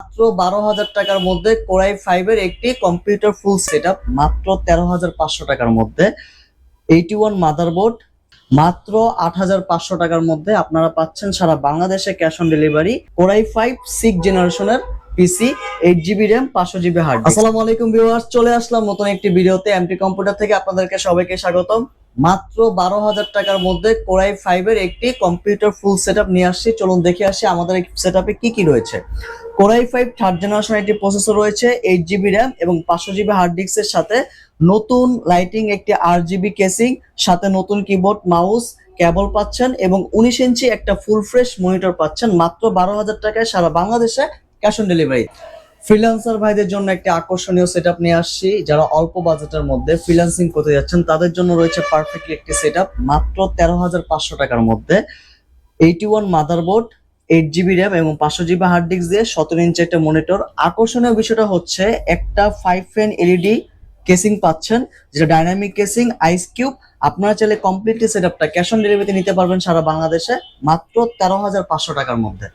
মাত্র বারো হাজার টাকার মধ্যে কোরাই ফাইভের একটি কম্পিউটার ফুল সেট মাত্র তেরো হাজার পাঁচশো টাকার মধ্যে। এইটি ওয়ান মাদারবোর্ড মাত্র আট হাজার পাঁচশো টাকার মধ্যে আপনারা পাচ্ছেন সারা বাংলাদেশে cash on delivery core i five six জেনারেশনের পিসি এইট জিবি র্যাম পাঁচশো জিবি হার্ড আসসালামু আলাইকুম ভিউয়ার্স চলে আসলাম নতুন একটি ভিডিওতে এমটি কম্পিউটার থেকে আপনাদেরকে সবাইকে স্বাগতম। মাত্র বারো হাজার টাকার মধ্যে কোরাই ফাইভের একটি কম্পিউটার ফুল সেট নিয়ে আসছি। চলুন দেখে আসি আমাদের সেট কি কি রয়েছে। Core i five third generation একটি প্রসেসর রয়েছে এইট জিবি র্যাম এবং পাঁচশো জিবি হার্ড ডিস্কের সাথে নতুন লাইটিং একটি আট জিবি কেসিং সাথে নতুন কিবোর্ড মাউস কেবল পাচ্ছেন এবং উনিশ ইঞ্চি একটা ফুল ফ্রেশ মনিটর পাচ্ছেন। মাত্র বারো হাজার টাকায় সারা বাংলাদেশে ক্যাশ অন ডেলিভারি ফ্রিল্যান্সার ভাইদের জন্য একটি আকর্ষণীয় সেট নিয়ে আসছি। যারা অল্প বাজেটের মধ্যে ফ্রিল্যান্সিং করতে যাচ্ছেন, তাদের জন্য রয়েছে পারফেক্টলি একটি সেট মাত্র তেরো হাজার পাঁচশো টাকার মধ্যে। Eighty one motherboard eight GB RAM এবং পাঁচশো জিবি হার্ড ডিস্ক দিয়ে সতেরো ইঞ্চি একটা মনিটর আকর্ষণীয় বিষয়টা হচ্ছে, একটা ফাইভ ফ্যান এলইডি কেসিং পাচ্ছেন, যেটা ডাইনামিক কেসিং আইস কিউব আপনারা চাইলে কমপ্লিটলি সেট আপটা ক্যাশ অন ডেলিভারিতে নিতে পারবেন সারা বাংলাদেশে, মাত্র তেরো হাজার পাঁচশো টাকার মধ্যে।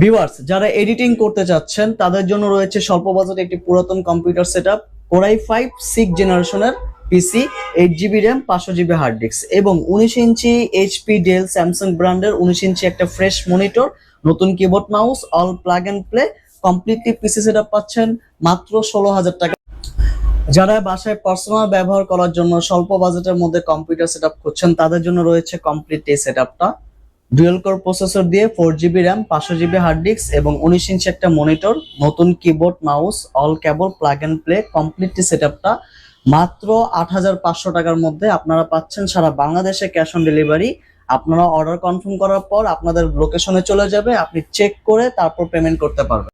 ভিউয়ার্স যারা এডিটিং করতে চাচ্ছেন, তাদের জন্য রয়েছে স্বল্প বাজেটে একটি পুরাতন computer set up core i five six জেনারেশনের পিসি এইট জিবি র্যাম পাঁচশো জিবি হার্ড ডিস্ক এবং উনিশ ইঞ্চি এইচপি ডেল স্যামসাং ব্র্যান্ডের উনিশ ইঞ্চি একটা ফ্রেশ মনিটর নতুন keyboard mouse all plug and play completely PC set up পাচ্ছেন, মাত্র ষোলো হাজার টাকা। যারা বাসায় পার্সোনাল ব্যবহার করার জন্য স্বল্প বাজেটের মধ্যে কম্পিউটার সেট আপ করছেন তাদের জন্য রয়েছে কমপ্লিট এই সেট আপটা ডুয়েল কোর প্রসেসর দিয়ে ফোর জিবি র্যাম পাঁচশো জিবি হার্ড ডিস্ক এবং উনিশ ইঞ্চি একটা মনিটর নতুন keyboard mouse all cable plug and play completely set আপটা মাত্র আট হাজার পাঁচশো টাকার মধ্যে আপনারা পাচ্ছেন সারা বাংলাদেশে ক্যাশ অন ডেলিভারি আপনারা অর্ডার কনফার্ম করার পর আপনাদের লোকেশনে চলে যাবে, আপনি চেক করে তারপর পেমেন্ট করতে পারবেন।